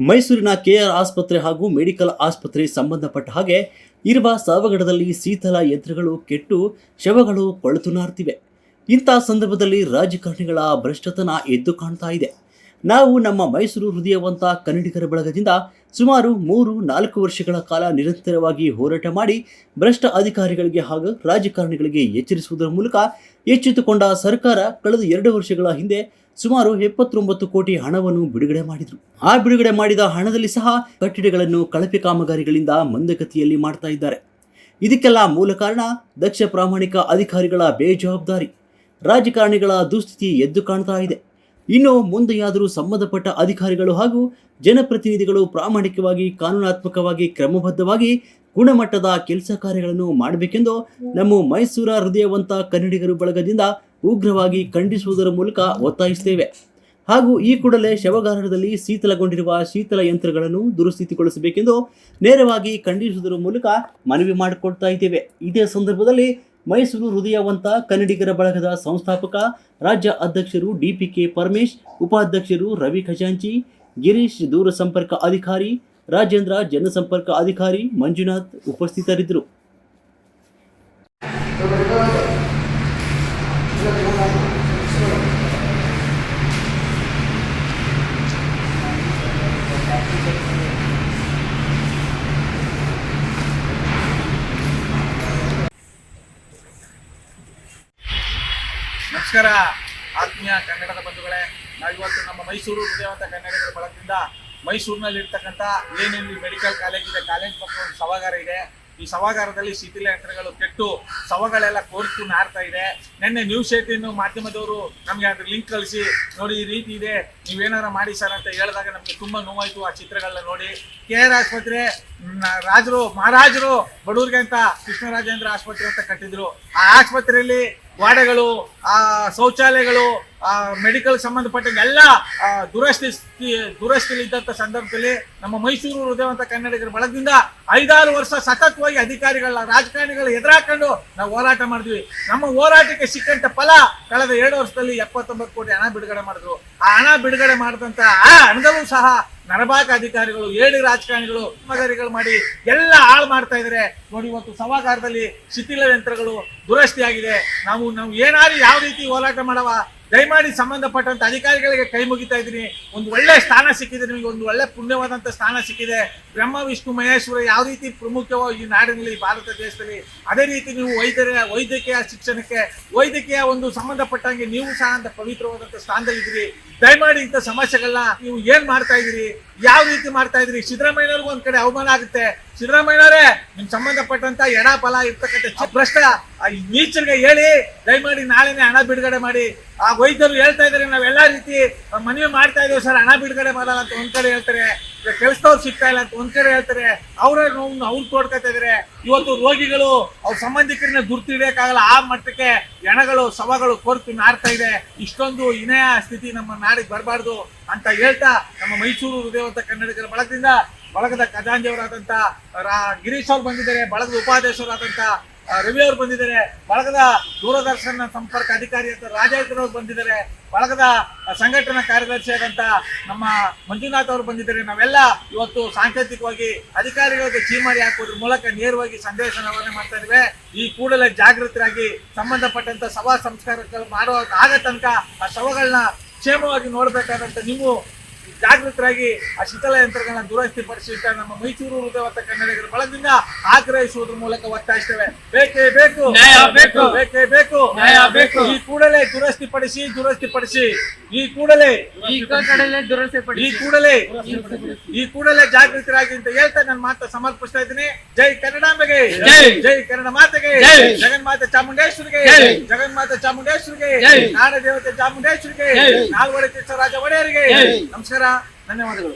ಮೈಸೂರಿನ ಕೆಆರ್ ಆಸ್ಪತ್ರೆ ಹಾಗೂ ಮೆಡಿಕಲ್ ಆಸ್ಪತ್ರೆ ಸಂಬಂಧಪಟ್ಟ ಹಾಗೆ ಇರುವ ಸಾವಗಡದಲ್ಲಿ ಶೀತಲ ಯಂತ್ರಗಳು ಕೆಟ್ಟು ಶವಗಳು ಕೊಳೆತು ನಾರ್ತಿವೆ ಇಂಥ ಸಂದರ್ಭದಲ್ಲಿ ರಾಜಕಾರಣಿಗಳ ಭ್ರಷ್ಟತನ ಎದ್ದು ಕಾಣ್ತಾ ಇದೆ. ನಾವು ನಮ್ಮ ಮೈಸೂರು ಹೃದಯವಂತ ಕನ್ನಡಿಗರ ಬಳಗದಿಂದ ಸುಮಾರು ಮೂರು ನಾಲ್ಕು ವರ್ಷಗಳ ಕಾಲ ನಿರಂತರವಾಗಿ ಹೋರಾಟ ಮಾಡಿ ಭ್ರಷ್ಟ ಅಧಿಕಾರಿಗಳಿಗೆ ಹಾಗೂ ರಾಜಕಾರಣಿಗಳಿಗೆ ಎಚ್ಚರಿಸುವುದರ ಮೂಲಕ ಎಚ್ಚೆತ್ತುಕೊಂಡ ಸರ್ಕಾರ ಕಳೆದ ಎರಡು ವರ್ಷಗಳ ಹಿಂದೆ ಸುಮಾರು ಎಪ್ಪತ್ತೊಂಬತ್ತು ಕೋಟಿ ಹಣವನ್ನು ಬಿಡುಗಡೆ ಮಾಡಿದರು. ಆ ಬಿಡುಗಡೆ ಮಾಡಿದ ಹಣದಲ್ಲಿ ಸಹ ಕಟ್ಟಡಗಳನ್ನು ಕಳಪೆ ಕಾಮಗಾರಿಗಳಿಂದ ಮಂದಗತಿಯಲ್ಲಿ ಮಾಡ್ತಾ ಇದ್ದಾರೆ. ಇದಕ್ಕೆಲ್ಲ ಮೂಲ ಕಾರಣ ದಕ್ಷ ಪ್ರಾಮಾಣಿಕ ಅಧಿಕಾರಿಗಳ ಬೇಜವಾಬ್ದಾರಿ. ರಾಜಕಾರಣಿಗಳ ದುಸ್ಥಿತಿ ಎದ್ದು ಕಾಣ್ತಾ ಇದೆ. ಇನ್ನು ಮುಂದೆಯಾದರೂ ಸಂಬಂಧಪಟ್ಟ ಅಧಿಕಾರಿಗಳು ಹಾಗೂ ಜನಪ್ರತಿನಿಧಿಗಳು ಪ್ರಾಮಾಣಿಕವಾಗಿ ಕಾನೂನಾತ್ಮಕವಾಗಿ ಕ್ರಮಬದ್ಧವಾಗಿ ಗುಣಮಟ್ಟದ ಕೆಲಸ ಕಾರ್ಯಗಳನ್ನು ಮಾಡಬೇಕೆಂದು ನಮ್ಮ ಮೈಸೂರ ಹೃದಯವಂತ ಕನ್ನಡಿಗರು ಬಳಗದಿಂದ ಉಗ್ರವಾಗಿ ಖಂಡಿಸುವುದರ ಮೂಲಕ ಒತ್ತಾಯಿಸುತ್ತೇವೆ. ಹಾಗೂ ಈ ಕೂಡಲೇ ಶವಗಾರದಲ್ಲಿ ಶೀತಲಗೊಂಡಿರುವ ಶೀತಲ ಯಂತ್ರಗಳನ್ನು ದುರಸ್ಥಿತಿಗೊಳಿಸಬೇಕೆಂದು ನೇರವಾಗಿ ಖಂಡಿಸುವುದರ ಮೂಲಕ ಮನವಿ ಮಾಡಿಕೊಡ್ತಾ ಇದ್ದೇವೆ. ಇದೇ ಸಂದರ್ಭದಲ್ಲಿ ಮೈಸೂರು ಹೃದಯವಂತ ಕನ್ನಡಿಗರ ಬಳಗದ ಸಂಸ್ಥಾಪಕ, ರಾಜ್ಯ ಅಧ್ಯಕ್ಷರು ಡಿಪಿಕೆ ಪರಮೇಶ್, ಉಪಾಧ್ಯಕ್ಷರು ರವಿ ಖಜಾಂಚಿ, ಗಿರೀಶ್ ದೂರಸಂಪರ್ಕ ಅಧಿಕಾರಿ, ರಾಜೇಂದ್ರ ಜನಸಂಪರ್ಕ ಅಧಿಕಾರಿ ಮಂಜುನಾಥ್ ಉಪಸ್ಥಿತರಿದ್ದರು. ನಮಸ್ಕಾರ. ಆತ್ಮೀಯ ಕನ್ನಡದ ಬಂಧುಗಳೇ ನಾವಿವತ್ತು ನಮ್ಮ ಮೈಸೂರು ಹೃದಯವಂತ ಕನ್ನಡಿಗರ ಮೈಸೂರಿನಲ್ಲಿ ಇರ್ತಕ್ಕಂಥ ಏನೇನು ಮೆಡಿಕಲ್ ಕಾಲೇಜ್ ಇದೆ, ಕಾಲೇಜ್ ಪಕ್ಕ ಒಂದು ಸವಾಗಾರ ಇದೆ. ಈ ಸವಾಗಾರದಲ್ಲಿ ಶಿಥಿಲ ಯಂತ್ರಗಳು ಕೆಟ್ಟು ಸವಗಳೆಲ್ಲ ಕೋರ್ತು ನಾರ್ತಾ ಇದೆ. ನಿನ್ನೆ ನ್ಯೂಸ್ ಏಟಿನ್ ಮಾಧ್ಯಮದವರು ನಮಗೆ ಅದ್ರ ಲಿಂಕ್ ಕಳಿಸಿ, ನೋಡಿ ಈ ರೀತಿ ಇದೆ, ನೀವೇನಾರ ಮಾಡಿ ಸರ್ ಅಂತ ಹೇಳಿದಾಗ ನಮಗೆ ತುಂಬ ನೋವಾಯಿತು ಆ ಚಿತ್ರಗಳನ್ನ ನೋಡಿ. ಕೆ ಆರ್ ಆಸ್ಪತ್ರೆ ರಾಜರು, ಮಹಾರಾಜರು, ಬಡವ್ರಿಗೆ ಅಂತ ಕೃಷ್ಣರಾಜೇಂದ್ರ ಆಸ್ಪತ್ರೆ ಅಂತ ಕಟ್ಟಿದ್ರು. ಆ ಆಸ್ಪತ್ರೆಯಲ್ಲಿ ಗೋಡೆಗಳು ಆ, ಶೌಚಾಲಯಗಳು, ಆ ಮೆಡಿಕಲ್ ಸಂಬಂಧಪಟ್ಟ ಎಲ್ಲ ದುರಸ್ತಿ ದುರಸ್ತಿಲಿ ಇದ್ದಂಥ ಸಂದರ್ಭದಲ್ಲಿ ನಮ್ಮ ಮೈಸೂರು ಹೃದಯವಂತ ಕನ್ನಡಿಗರ ಬಳಗದಿಂದ ಐದಾರು ವರ್ಷ ಸತತವಾಗಿ ಅಧಿಕಾರಿಗಳ ರಾಜಕಾರಣಿಗಳು ಎದುರಾಕೊಂಡು ನಾವು ಹೋರಾಟ ಮಾಡಿದ್ವಿ. ನಮ್ಮ ಹೋರಾಟಕ್ಕೆ ಸಿಕ್ಕಂತ ಫಲ ಕಳೆದ ಎರಡು ವರ್ಷದಲ್ಲಿ ಎಪ್ಪತ್ತೊಂಬತ್ತು ಕೋಟಿ ಹಣ ಬಿಡುಗಡೆ ಮಾಡಿದ್ರು. ಆ ಹಣ ಬಿಡುಗಡೆ ಮಾಡಿದಂತ ಆ ಹಣದಲ್ಲೂ ಸಹ ನರಬಾಕ ಅಧಿಕಾರಿಗಳು, ಏಳು ರಾಜಕಾರಣಿಗಳು, ಮಗರಿಗಳು ಮಾಡಿ ಎಲ್ಲ ಹಾಳು ಮಾಡ್ತಾ ಇದ್ದಾರೆ ನೋಡಿ, ಇವತ್ತು ಸಭಾಗಾರದಲ್ಲಿ ಶಿಥಿಲ ಯಂತ್ರಗಳು ದುರಸ್ತಿ ಆಗಿದೆ ನಾವು ನಾವು ಏನಾದ್ರು ಯಾವ ರೀತಿ ಹೋರಾಟ ಮಾಡವ? ದಯಮಾಡಿ ಸಂಬಂಧಪಟ್ಟಂತ ಅಧಿಕಾರಿಗಳಿಗೆ ಕೈ ಮುಗಿತಾ ಇದ್ದೀನಿ. ಒಂದು ಒಳ್ಳೆ ಸ್ಥಾನ ಸಿಕ್ಕಿದೆ ನಿಮಗೆ, ಒಂದು ಒಳ್ಳೆ ಪುಣ್ಯವಾದಂತ ಸ್ಥಾನ ಸಿಕ್ಕಿದೆ. ಬ್ರಹ್ಮ, ವಿಷ್ಣು, ಮಹೇಶ್ವರ ಯಾವ ರೀತಿ ಪ್ರಮುಖವಾಗಿ ಈ ನಾಡಿನಲ್ಲಿ ಭಾರತ ದೇಶದಲ್ಲಿ, ಅದೇ ರೀತಿ ನೀವು ವೈದ್ಯರ, ವೈದ್ಯಕೀಯ ಶಿಕ್ಷಣಕ್ಕೆ, ವೈದ್ಯಕೀಯ ಒಂದು ಸಂಬಂಧಪಟ್ಟಂಗೆ ನೀವು ಸಹ ಅಂತ ಪವಿತ್ರವಾದಂತ ಸ್ಥಾನದಲ್ಲಿದ್ದೀರಿ. ದಯಮಾಡಿ ಇಂಥ ಸಮಸ್ಯೆಗಳನ್ನ ನೀವು ಏನ್ ಮಾಡ್ತಾ ಇದ್ದೀರಿ? ಯಾವ ರೀತಿ ಮಾಡ್ತಾ ಇದ್ರಿ ಸಿದ್ದರಾಮಯ್ಯನವ್ರಿಗೂ ಒಂದ್ ಕಡೆ ಅವಮಾನ ಆಗುತ್ತೆ. ಸಿದ್ದರಾಮಯ್ಯನವರೇ, ನಿಮ್ ಸಂಬಂಧಪಟ್ಟಂತ ಎಡ ಫಲ ಇರ್ತಕ್ಕಂಥ ಆ ನೀಚರಿಗೆ ಹೇಳಿ, ದಯಮಾಡಿ ನಾಳೆನೆ ಹಣ ಬಿಡುಗಡೆ ಮಾಡಿ. ಆ ವೈದ್ಯರು ಹೇಳ್ತಾ ಇದಾರೆ ಎಲ್ಲಾ ರೀತಿ ಮನವಿ ಮಾಡ್ತಾ ಇದೀವಿ ಸರ್, ಹಣ ಬಿಡುಗಡೆ ಮಾಡಲ್ಲ ಅಂತ ಒಂದ್ ಕಡೆ ಹೇಳ್ತಾರೆ. ಕೆಲಸದವ್ರು ಸಿಗ್ತಾ ಇಲ್ಲ ಅಂತ ಒಂದ್ ಕಡೆ ಹೇಳ್ತಾರೆ. ಅವರೇ ನೋವು ಅವ್ರು ತೋಡ್ಕೊತಾ ಇದಾರೆ ಇವತ್ತು ರೋಗಿಗಳು, ಅವ್ರ ಸಂಬಂಧಿಕರನ್ನ ಗುರ್ತಿಡಿಯಕ್ಕಾಗಲ್ಲ ಆ ಮಟ್ಟಕ್ಕೆ ಎಣಗಳು, ಸವಗಳು ಕೊರ್ತು ನಾರ್ತಾ ಇದೆ. ಇಷ್ಟೊಂದು ಇನೆಯ ಸ್ಥಿತಿ ನಮ್ಮ ನಾಡಿಗೆ ಬರಬಾರ್ದು ಅಂತ ಹೇಳ್ತಾ ನಮ್ಮ ಮೈಸೂರು ಹೃದಯವಂತ ಕನ್ನಡಿಗರ ಬಳಗದಿಂದ ಬಳಗದ ಖಜಾಂಜಿಯವರಾದಂತ ರಾ- ಗಿರೀಶ್ ಅವ್ರು ಬಂದಿದ್ದಾರೆ ಬಳಗದ ಉಪಾಧ್ಯಕ್ಷರಾದಂತ ಆ, ರವಿ ಅವರು ಬಂದಿದ್ದಾರೆ ಬಳಗದ ದೂರದರ್ಶನ ಸಂಪರ್ಕ ಅಧಿಕಾರಿ ಅಂತ ರಾಜೇಂದ್ರ ಬಂದಿದ್ದಾರೆ ಬಳಗದ ಸಂಘಟನಾ ಕಾರ್ಯದರ್ಶಿ ಆದಂತ ನಮ್ಮ ಮಂಜುನಾಥ್ ಅವರು ಬಂದಿದ್ದಾರೆ. ನಾವೆಲ್ಲ ಇವತ್ತು ಸಾಂಕೇತಿಕವಾಗಿ ಅಧಿಕಾರಿಗಳಿಗೆ ಚೀಮಾರಿ ಹಾಕೋದ್ರ ಮೂಲಕ ನೇರವಾಗಿ ಸಂದೇಶ ರವಾನೆ ಮಾಡ್ತಾ ಇದ್ದೇವೆ. ಈ ಕೂಡಲೇ ಜಾಗೃತರಾಗಿ ಸಂಬಂಧಪಟ್ಟಂತ ಸಭಾ ಸಂಸ್ಕಾರಗಳು ಮಾಡುವ ಆಗ ತನಕ ಆ ಶವಗಳನ್ನ ಕ್ಷೇಮವಾಗಿ ನೋಡ್ಬೇಕಾದಂತ ನೀವು ಜಾಗೃತರಾಗಿ ಆ ಶೀತಲ ಯಂತ್ರಗಳನ್ನ ದುರಸ್ತಿ ಪಡಿಸಿ ನಮ್ಮ ಮೈಸೂರು ಹೃದಯವಂತ ಕನ್ನಡಿಗರ ಬಳಗದಿಂದ ಆಗ್ರಹಿಸುವುದರ ಮೂಲಕ ಒತ್ತಾಯಿಸ್ತೇವೆ. ಬೇಕೇ ಬೇಕು ಬೇಕು. ಬೇಕೇ ಬೇಕು. ಈ ಕೂಡಲೇ ದುರಸ್ತಿ ಪಡಿಸಿ ದುರಸ್ತಿ ಪಡಿಸಿ ಈ ಕೂಡಲೇ ಈ ಕೂಡಲೇ ಈ ಕೂಡಲೇ ಜಾಗೃತರಾಗಿ ಅಂತ ಹೇಳ್ತಾ ನನ್ನ ಮಾತ ಸಮರ್ಪಿಸ್ತಾ ಇದ್ದೀನಿ. ಜೈ ಕನ್ನಡಾಂಬೆಗೆ. ಜೈ. ಜೈ ಕನ್ನಡ ಮಾತೆಗೆ. ಜಗನ್ ಜಗನ್ಮಾತೆ ಚಾಮುಂಡೇಶ್ವರಿಗೆ. ಜಗನ್ಮಾತೆ ಚಾಮುಂಡೇಶ್ವರಿಗೆ. ನಾಡ ದೇವತೆ ಚಾಮುಂಡೇಶ್ವರಿಗೆ. ನಾಲ್ವಡೆ ರಾಜ ಒಡೆಯರಿಗೆ. ಜೈ. ನಮಸ್ಕಾರ ಧನ್ಯವಾದಗಳು.